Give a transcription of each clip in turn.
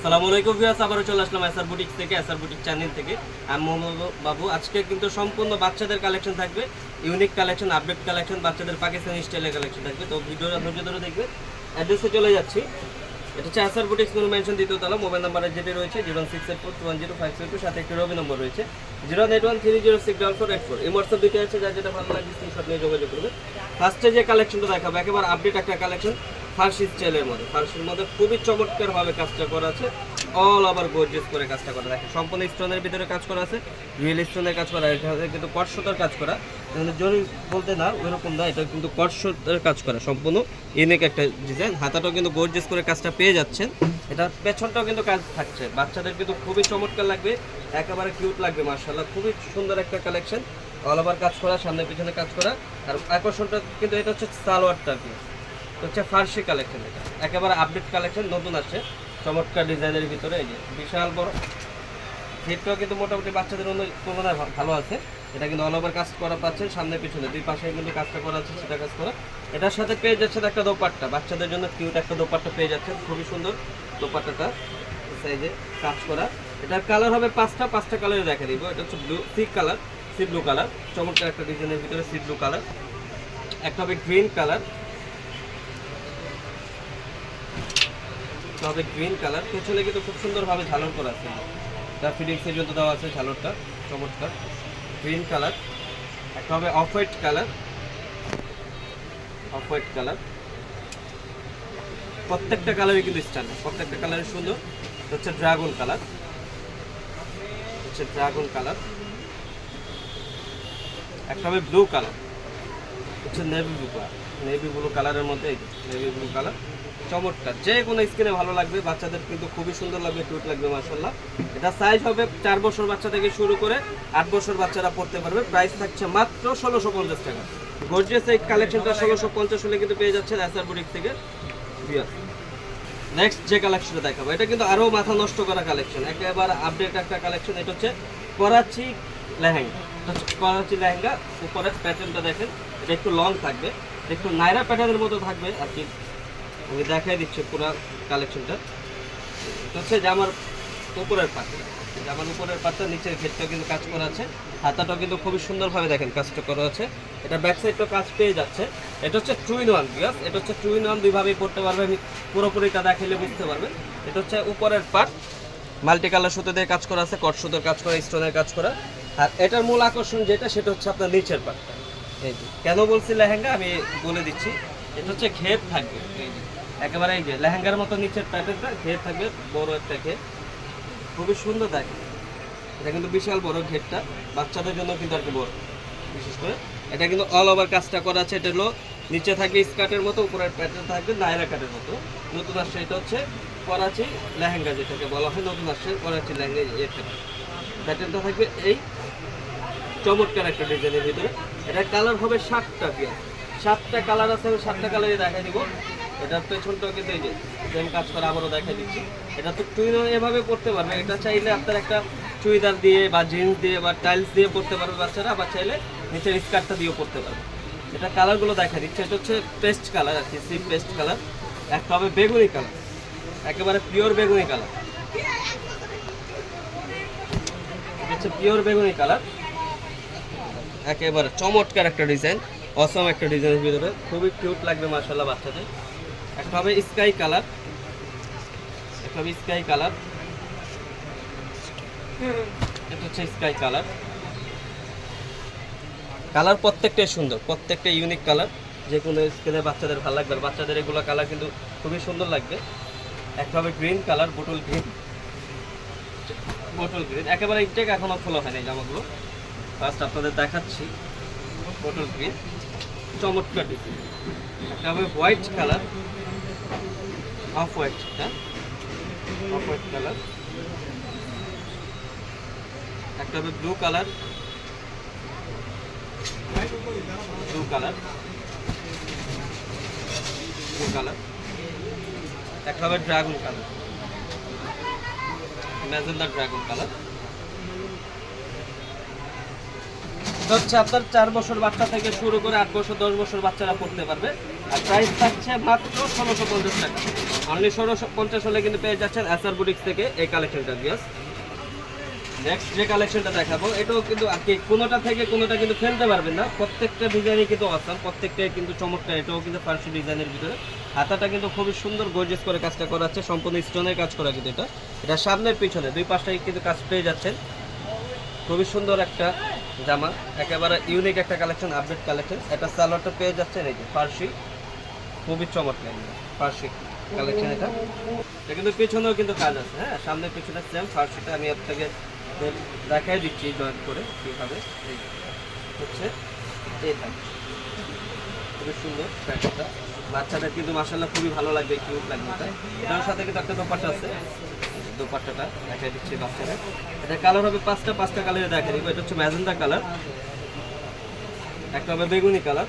আসসালামু আলাইকুম ভিউয়ার্স আবারও চলে আসলাম এসআর বুটিক থেকে এসআর বুটিক চ্যানেল থেকে। আমি মোহাম্মদ বাবু। আজকে কিন্তু সম্পূর্ণ বাচ্চাদের কালেকশন থাকবে ইউনিক কালেকশন আপডেট কালেকশন বাচ্চাদের পাকিস্তানি স্টাইলের কালেকশন থাকবে। তো ভিডিওটা ধৈর্য ধরে দেখবে অ্যাড্রেসে চলে যাচ্ছি। এটা হচ্ছে এসআর বুটিক্স নুন মেনশন দ্বিতীয় তলা মোবাইল নাম্বারে যেটি রয়েছে zero six eight four one zero five two সাথে একটি রবি নম্বর রয়েছে। Zero eight one three zero six double four eight four এই হোয়াটসঅ্যাপ দুইটা আছে, যার যেটা ভালো লাগে স্ক্রিনশট নিয়ে যোগাযোগ করবে ফার্স্টে যে কালেকশনটা দেখাবো, একেবারে আপডেট একটা কালেকশন ফার্সি স্টাইলের মধ্যে ফার্সির মধ্যে খুবই চমৎকার ভাবে কাজটা করা আছে। অল ওভার গোর্জিয়াস করে কাজটা করা দেখে সম্পূর্ণ স্টোনের ভিতরে কাজ করা আছে রিয়েল স্টোনের কাজ করা এখানে কিন্তু কটসতার কাজ করা। মানে জরি বলতে না, ওইরকম না, এটা কিন্তু কটসতার কাজ করা, সম্পূর্ণ ইউনিক একটা ডিজাইন হাতাটাও কিন্তু গোর্জিয়াস করে কাজটা পেয়ে যাচ্ছেন। এটা পেছনটাও কিন্তু কাজ থাকছে। বাচ্চাদের কিন্তু খুবই চমৎকার লাগবে, একেবারে কিউট লাগবে মার্শাল্লাহ খুবই সুন্দর একটা কালেকশন অল ওভার কাজ করা, সামনে পিছনে কাজ করা। আর আকর্ষণটা কিন্তু এটা হচ্ছে সালোয়ারটা কি হচ্ছে ফার্সি কালেকশন এটা। একেবারে আপডেট কালেকশন নতুন আসছে। চমৎকার ডিজাইনের ভিতরে এই যে বিশাল বড়। হেডটাও কিন্তু মোটামুটি বাচ্চাদের তুলনায় ভালো আছে। এটা কিন্তু অল ওভার কাজ করা পাচ্ছেন সামনে পিছনে দুই পাশে কিন্তু কাজটা করা আছে, সেটা কাজ করা। এটার সাথে পেয়ে যাচ্ছেন একটা দোপাট্টা। বাচ্চাদের জন্য কিউট একটা দোপাট্টা পেয়ে যাচ্ছেন, খুবই সুন্দর দোপাট্টাটা। সাইজে কাজ করা। এটার কালার হবে পাঁচটা পাঁচটা কালারে দেখা দিব। এটা হচ্ছে blue sea colour sea blue colour চমৎকার একটা ডিজাইনের ভিতরে সি ব্লু কালার একটা হবে গ্রিন কালার হবে গ্রিন কালার পেছনে কিন্তু খুব সুন্দরভাবে ঝালর করা আছে। তার ফিটিংসের জন্য দেওয়া আছে ঝালরটা। চমৎকার। গ্রিন কালার একটা হবে off white colour off white colour প্রত্যেকটা কালারই কিন্তু স্ট্যান্ডার্ড প্রত্যেকটা কালারই সুন্দর। হচ্ছে ড্রাগন কালার হচ্ছে ড্রাগন কালার একটা হবে ব্লু কালার হচ্ছে navy blue colour navy blue কালারের মধ্যে নেভি ব্লু কালার চমৎকার। যে কোনো স্কিনে ভালো লাগবে, বাচ্চাদের কিন্তু খুবই সুন্দর লাগবে কিউট লাগবে মাসাল্লাহ এটা সাইজ হবে চার বছর বাচ্চা থেকে শুরু করে আট বছর বাচ্চারা পড়তে পারবে। প্রাইস থাকছে মাত্র ষোলোশো পঞ্চাশ টাকা। গর্জিয়াস এই কালেকশনটা ষোলোশো পঞ্চাশ হলে কিন্তু পেয়ে যাচ্ছেন অ্যাসার বুটিক থেকে। নেক্সট যে কালেকশনটা দেখাবো, এটা কিন্তু আরও মাথা নষ্ট করা কালেকশন একেবারে আপডেট একটা কালেকশন এটা হচ্ছে করাচি লেহেঙ্গা। করাচি লেহেঙ্গা, উপরের প্যাটার্নটা দেখেন। এটা একটু লং থাকবে। একটু নাইরা প্যাটার্নের মতো থাকবে আর কি। আমি দেখাই দিচ্ছি পুরো কালেকশনটা এটা হচ্ছে জামার উপরের পাটটা জামার উপরের পাটটা নিচের ঘেরটা কিন্তু কাজ করা আছে। হাতাটাও কিন্তু খুবই সুন্দরভাবে দেখেন কাজটা করা আছে। এটা ব্যাক সাইডটাও কাজ পেয়ে যাচ্ছে। এটা হচ্ছে টু ইন ওয়ান বিয়াস এটা হচ্ছে টু ইন ওয়ান দুইভাবেই পড়তে পারবে আমি পুরোপুরিটা দেখাইলে বুঝতে পারবেন। এটা হচ্ছে উপরের পার্ট মাল্টি কালার সুতো দিয়ে কাজ করা আছে কট সুতোর কাজ করা স্টোনের কাজ করা। আর এটার মূল আকর্ষণ যেটা, সেটা হচ্ছে আপনার নিচের যে। কেন বলছি লেহেঙ্গা? আমি বলে দিচ্ছি। এটা হচ্ছে ঘের থাকবে। একেবারে এই যে লেহেঙ্গার মতো নিচের প্যাটার্নটা ঘের থাকবে, বড় একটা ঘের। খুবই সুন্দর দেখে এটা কিন্তু বিশাল বড় ঘেরটা। বাচ্চাদের জন্য কিন্তু আর কি বড়, বিশেষ করে। এটা কিন্তু অল ওভার কাজটা করা আছে। এটা হলো নিচে থাকবে স্কার্টের মতো, উপরের প্যাটার্ন থাকবে নায়রা কাটের মতো। নতুন আসছে এটা হচ্ছে করাচি লেহেঙ্গা, যেটাকে বলা হয়। নতুন আসছে করাচি লেহেঙ্গা এর প্যাটার্নটা থাকবে এই চমৎকার একটা ডিজাইনের ভিতরে। এটা কালার হবে সাতটা পিয়া সাতটা কালার আছে, আমি সাতটা কালারই দেখা দিব। এটার পেছনটাও কিন্তু এই যে সেম কাজ করে আবারও দেখাই দিচ্ছি। এটা তো টুইন এভাবে করতে পারবে, এটা চাইলে আপনার একটা চুড়িদার দিয়ে বা জিন্স দিয়ে বা টাইলস দিয়ে পড়তে পারবে বাচ্চারা আবার চাইলে নিচের স্কার্টটা দিয়েও পড়তে পারবে। এটা কালারগুলো দেখা দিচ্ছে, এটা হচ্ছে পেস্ট কালার আর কি সি পেস্ট কালার একটা হবে বেগুনি কালার একেবারে পিওর বেগুনি কালার হচ্ছে পিওর বেগুনি কালার একেবারে চমৎকার একটা ডিজাইন অসম একটা ডিজাইনের ভিতরে। খুবই কিউট লাগবে মার্শাল্লাহ বাচ্চাদের। একটা হবে স্কাই কালার। একটা হবে স্কাই কালার। এটা হচ্ছে স্কাই কালার। কালার প্রত্যেকটাই সুন্দর প্রত্যেকটা ইউনিক কালার। যে কোনো স্কিনে বাচ্চাদের ভালো লাগবে, আর বাচ্চাদের এগুলো কালার কিন্তু খুবই সুন্দর লাগবে। একটা হবে green colour bottle green bottle green একেবারে ইনটেক এখনও খোলা হয়নি এই জামাগুলো। ফার্স্ট আপনাদের দেখাচ্ছি বোটল গ্রিন চমৎকার একটা হবে হোয়াইট কালার অফ হোয়াইট হ্যাঁ অফ হোয়াইট কালার একটা হবে blue colour blue colour blue colour একটা হবে dragon colour magenta dragon colour হচ্ছে আপনার চার বছর বাচ্চা থেকে শুরু করে আট বছর, দশ বছর বাচ্চারা পড়তে পারবে। আর প্রাইস থাকছে মাত্র ষোলোশো পঞ্চাশ টাকা। অনলি ষোলোশো পঞ্চাশ হলে কিন্তু পেয়ে যাচ্ছেন এসআর বুটিক্স থেকে এই কালেকশনটা বিয়াস নেক্সট যে কালেকশনটা দেখাবো, এটাও কিন্তু আর কি, কোনোটা থেকে কোনোটা কিন্তু ফেলতে পারবেন না। প্রত্যেকটা ডিজাইনই কিন্তু অসাম প্রত্যেকটাই কিন্তু চমৎকার, এটাও কিন্তু ফার্সি ডিজাইনের ভিতরে। হাতাটা কিন্তু খুবই সুন্দর গর্জেস করে কাজটা করা আছে, সম্পূর্ণ স্টোনের কাজ করা কিন্তু এটা। এটা সামনের পিছনে, দুই পাশটাই কিন্তু কাজ পেয়ে যাচ্ছেন। খুবই সুন্দর একটা জামা, একেবারে ইউনিক একটা কালেকশন আপডেট কালেকশন এটা সালোয়ারটা পেয়ে যাচ্ছেন এই যে, ফার্সি। খুবই চমৎকার, ফার্সি কালেকশন এটা। এটা কিন্তু পেছনেও কিন্তু কাজ আছে হ্যাঁ? সামনে পিছনে সেম ফার্সিটা আমি আপনাকে দেখাই দিচ্ছি জয়েন করে কীভাবে। এই হচ্ছে এই খুবই সুন্দর প্যাকেটটা বাচ্চাদের কিন্তু মাসাল্লাহ খুবই ভালো লাগবে কিউট লাগবে এটার সাথে কিন্তু একটা দোপাট্টা আছে। দোপাট্টাটা দেখাই দিচ্ছি বাচ্চাদের এটা কালার হবে পাঁচটা পাঁচটা কালারে দেখা দিব এটা হচ্ছে ম্যাজেন্ডা কালার একটা হবে বেগুনি কালার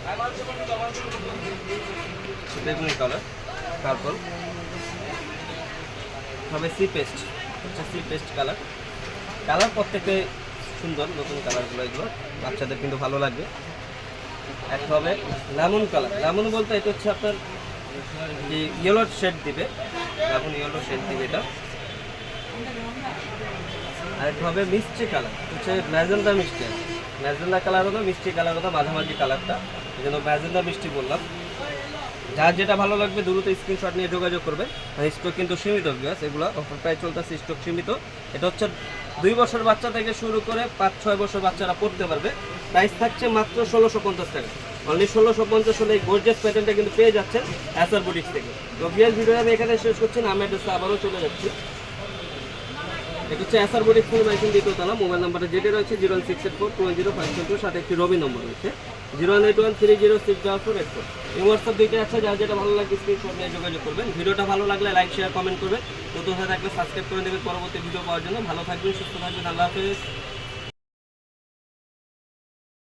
বেগুনি কালার পার্পল হবে সি পেস্ট হচ্ছে সি পেস্ট কালার কালার প্রত্যেকে সুন্দর, নতুন কালারগুলো এগুলো। বাচ্চাদের কিন্তু ভালো লাগবে। একটা হবে লেমন কালার লেমন বলতে এটা হচ্ছে আপনার ইয়েলো শেড দিবে। লেমন ইয়েলো শেড দিবে এটা। আরেকটা হবে মিষ্টি কালার। হচ্ছে ম্যাজেন্ডা মিষ্টি ম্যাজেন্ডা কালার হলো মিষ্টি কালার হলো মাঝামাঝি কালারটা। এই জন্য ম্যাজেন্ডা মিষ্টি বললাম। যার যেটা ভালো লাগবে দ্রুত স্ক্রিনশট নিয়ে যোগাযোগ করবে। স্টক কিন্তু সীমিত বিয়াস এগুলো অফার প্রাইস চলতেছে স্টক সীমিত। এটা হচ্ছে দুই বছর বাচ্চা থেকে শুরু করে পাঁচ, ছয় বছর বাচ্চারা পড়তে পারবে। প্রাইস থাকছে মাত্র ষোলোশো পঞ্চাশ টাকা। অনলি ষোলোশো পঞ্চাশ হলে এই গোর্জেস প্যাটার্নটা কিন্তু পেয়ে যাচ্ছেন অ্যাসার বুটিক্স থেকে। তো ভিডিও আমি এখানে শেষ করছি না, আমি অ্যাড্রেসে আবারও চলে যাচ্ছি। এটা হচ্ছে এসআর বডি ফুল মাইকিং দ্বিতীয় তালা মোবাইল নাম্বারটা যেটা রয়েছে zero one six eight four two zero five two সাথে একটি রবি নম্বর রয়েছে। Zero one eight one three zero six double four eight four. এই হোয়াটসঅ্যাপ দুইটা আছে, যার যেটা ভালো লাগে স্ক্রিনশট নিয়ে যোগাযোগ করবেন। ভিডিওটা ভালো লাগলে লাইক শেয়ার কমেন্ট করবেন। নতুন হয়ে থাকলে সাবস্ক্রাইব করে দেবেন পরবর্তী ভিডিও পাওয়ার জন্য ভালো থাকবেন, সুস্থ থাকবেন। আল্লাহ হাফেজ।